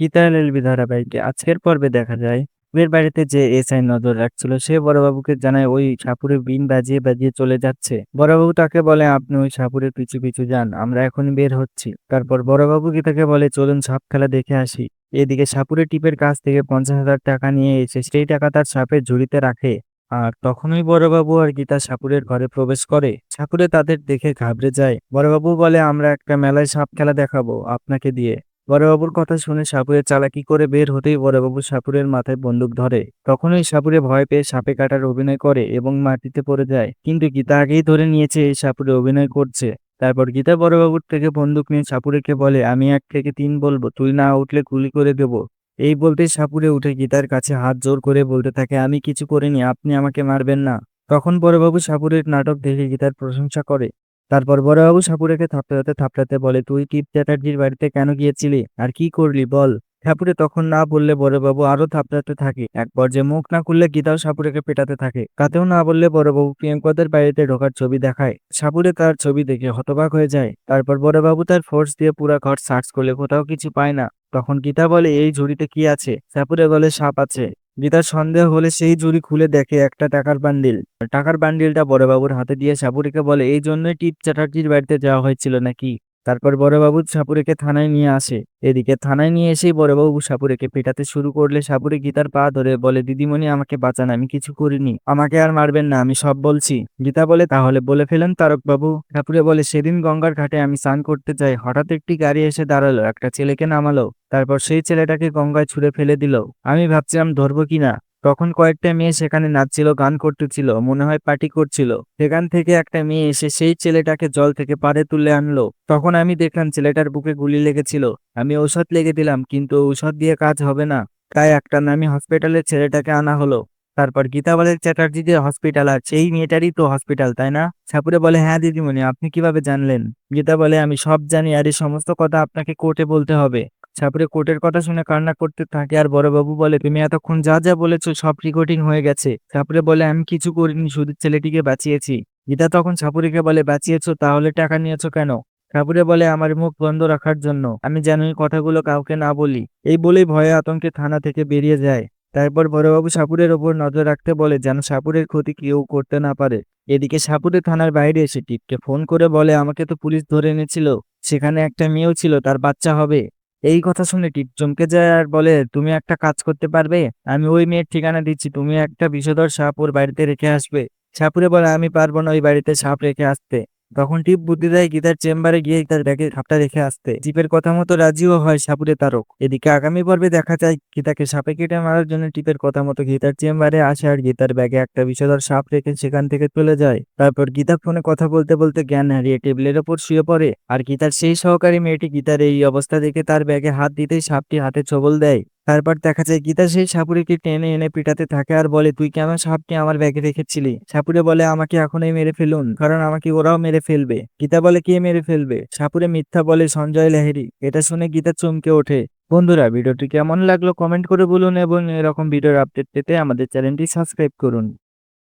Gita LLB ধারাবাহিকে? আজকের পর্বে দেখা যায় এর বাড়িতে যে এসআই নজর রাখছিল, সে বড়বাবুকে জানায়, ওই সাপুরে বিন বাজিয়ে বাজিয়ে চলে যাচ্ছে। বড়বাবু তাকে বলে, আপনি ওই সাপুরের পিছু পিছু যান, আমরা এখন বের হচ্ছি। তারপর বড়বাবু গীতাকে বলে, চলুন সাপ খেলা দেখে আসি। এদিকে সাপুরে টিপের কাছ থেকে পঞ্চাশ হাজার টাকা নিয়ে এসে সেই টাকা তার সাপের ঝুড়িতে রাখে। আর তখনই বড়বাবু আর গীতা সাপুরের ঘরে প্রবেশ করে। সাপুরে তাদের দেখে ঘাবড়ে যায়। বড়বাবু বলে, আমরা একটা মেলায় সাপ খেলা দেখাবো আপনাকে দিয়ে। বড়বাবুর কথা শুনে সাপুরে চালাকি করে বের হতেই বড়বাবু সাপুরের মাথায় বন্দুক ধরে। তখনই সাপুরে ভয় পেয়ে সাপে কাটার অভিনয় করে এবং মাটিতে পড়ে যায়। কিন্তু গীতা আগেই ধরে নিয়েছে, এই সাপুরে অভিনয় করছে। তারপর গীতা বড়বাবুর থেকে বন্দুক নিয়ে সাপুরেকে বলে, আমি এক থেকে তিন বলব, তুই না উঠলে গুলি করে দেবো। এই বলতেই সাপুরে উঠে গীতার কাছে হাত জোর করে বলতে থাকে, আমি কিছু করিনি, আপনি আমাকে মারবেন না। তখন বড়বাবু সাপুরের নাটক দেখে গীতার প্রশংসা করে। তারপর বড়বাবু সাপুরেকে থাপড়াতে থাপড়াতে বলে, তুই টিপ চ্যাটার্জির বাড়িতে কেন গিয়েছিলি? আর কি করলি বল? সাপুরে তখন না বললে বড়বাবু আরও থাপড়াতে থাকে। এক পর্যায়ে মুখ না খুললে গীতাও সাপুরেকে পেটাতে থাকে। তাতেও না বললে বড়বাবু প্রিয়ঙ্কদের বাড়িতে ঢোকার ছবি দেখায়। সাপুরে তার ছবি দেখে হতবাক হয়ে যায়। তারপর বড়বাবু তার ফোর্স দিয়ে পুরো ঘর সার্চ করলে কোথাও কিছু পায় না। তখন গীতা বলে, এই ঝুড়িতে কি আছে? সাপুরে বলে, সাপ আছে। গীতার সন্দেহ হলে সেই ঝুড়ি খুলে দেখে একটা টাকার বান্ডিল। টাকার বান্ডিলটা বড়বাবুর হাতে দিয়ে সাপুরিকে বলে, এই জন্যই টিপ চ্যাটার্জির বাড়িতে যাওয়া হয়েছিল নাকি? তারপর বড়বাবু সাপুরেকে থানায় নিয়ে আসে। এদিকে থানায় নিয়ে এসেই বড়বাবু সাপুরেকে পেটাতে শুরু করলে সাপুরে গীতার পা ধরে বলে, দিদিমণি, আমাকে বাঁচান, আমি কিছু করিনি। আমাকে আর মারবেন না, আমি সব বলছি গীতা বলে, তাহলে বলে ফেলেন তারক বাবু সাপুরে বলে, সেদিন গঙ্গার ঘাটে আমি স্নান করতে যাই। হঠাৎ একটি গাড়ি এসে দাঁড়াল, একটা ছেলেকে নামালো। তারপর সেই ছেলেটাকে গঙ্গায় ছুঁড়ে ফেলে দিল। আমি ভাবছিলাম, ধরবো কিনা তখন কয়েকটা মেয়ে সেখানে নাচছিল, গান করতেছিল, মনে হয় পার্টি করছিল। সেখান থেকে একটা মেয়ে এসে সেই ছেলেটাকে জল থেকে পাড়ে তুলে আনলো। তখন আমি দেখলাম ছেলেটার বুকে গুলি লেগেছিল। আমি ঔষধ লেগে দিলাম, কিন্তু ঔষধ দিয়ে কাজ হবে না। তাই একটা নামি হসপিটালে ছেলেটাকে আনা হলো। তারপর গীতা বলে চ্যাটার্জি যে হসপিটাল আর সেই মেয়েটারই তো হসপিটাল, তাই না? ছাপুরে বলে হ্যাঁ দিদিমণি, আপনি কীভাবে জানলেন? গীতা বলে, আমি সব জানি আর এই সমস্ত কথা আপনাকে কোর্টে বলতে হবে। ছাপরে কোর্টের কথা শুনে কান্না করতে থাকে। আর বড়বাবু বলে, তুমি এতক্ষণ যা যা বলেছ সব রেকর্ডিং হয়ে গেছে। ছাপরে বলে, আমি কিছু করিনি, শুধু ছেলেটিকে বাঁচিয়েছি। গীতা তখন ছাপুরিকে বলে, বাঁচিয়েছো, তাহলে টাকা নিয়েছো কেন? ঠাকুরে বলে, আমার মুখ বন্ধ রাখার জন্য। আমি যেন এই কথাগুলো কাউকে না বলি। এই বলেই ভয়ে আতঙ্কে থানা থেকে বেরিয়ে যায়। তারপর বড়বাবু সাপুরের ওপর নজর রাখতে বলে, যেন সাপুরের ক্ষতি কেউ করতে না পারে। এদিকে সাপুরে থানার বাইরে এসে টিপকে ফোন করে বলে, আমাকে তো পুলিশ ধরে এনেছিল। সেখানে একটা মেয়েও ছিল, তার বাচ্চা হবে। এই কথা শুনে টিপ চমকে যায় আর বলে, তুমি একটা কাজ করতে পারবে? আমি ওই মেয়ের ঠিকানা দিচ্ছি। তুমি একটা বিষধর সাপ ওর বাড়িতে রেখে আসবে। সাপুরে বলে, আমি পারব না ওই বাড়িতে সাপ রেখে আসতে। তখন টিপ বুদ্ধি দেয় গীতার চেম্বারে গিয়ে তার ব্যাগে সাপটা রেখে আসতে। টিপের কথা মতো রাজিও হয় সাপুরে তারক। এদিকে আগামী পর্বে দেখা যায় গীতাকে সাপে কেটে মারার জন্য টিপের কথা মতো গীতার চেম্বারে আসে আর গীতার ব্যাগে একটা বিষধর সাপ রেখে সেখান থেকে চলে যায়। তারপর গীতা ফোনে কথা বলতে বলতে জ্ঞান হারিয়ে টেবিলের ওপর শুয়ে পড়ে আর গীতার সেই সহকারী মেয়েটি গীতার এই অবস্থা দেখে তার ব্যাগে হাত দিতেই সাপটি হাতে ছবল দেয়। তারপর দেখা যায় গীতা সেই সাপুরিকে টেনে এনে পিটাতে থাকে আর বলে, তুই কেন সাপটি আমার ব্যাগে রেখেছিলি? সাপুরে বলে, আমাকে এখনই মেরে ফেলুন, কারণ আমাকে ওরাও মেরে ফেলবে। গীতা বলে, কে মেরে ফেলবে? সাপুরে মিথ্যা বলে, সঞ্জয় লাহিরি এটা শুনে গীতা চমকে ওঠে। বন্ধুরা, ভিডিওটি কেমন লাগল কমেন্ট করে বলুন এবং এরকম ভিডিওর আপডেট পেতে আমাদের চ্যানেলটি সাবস্ক্রাইব করুন।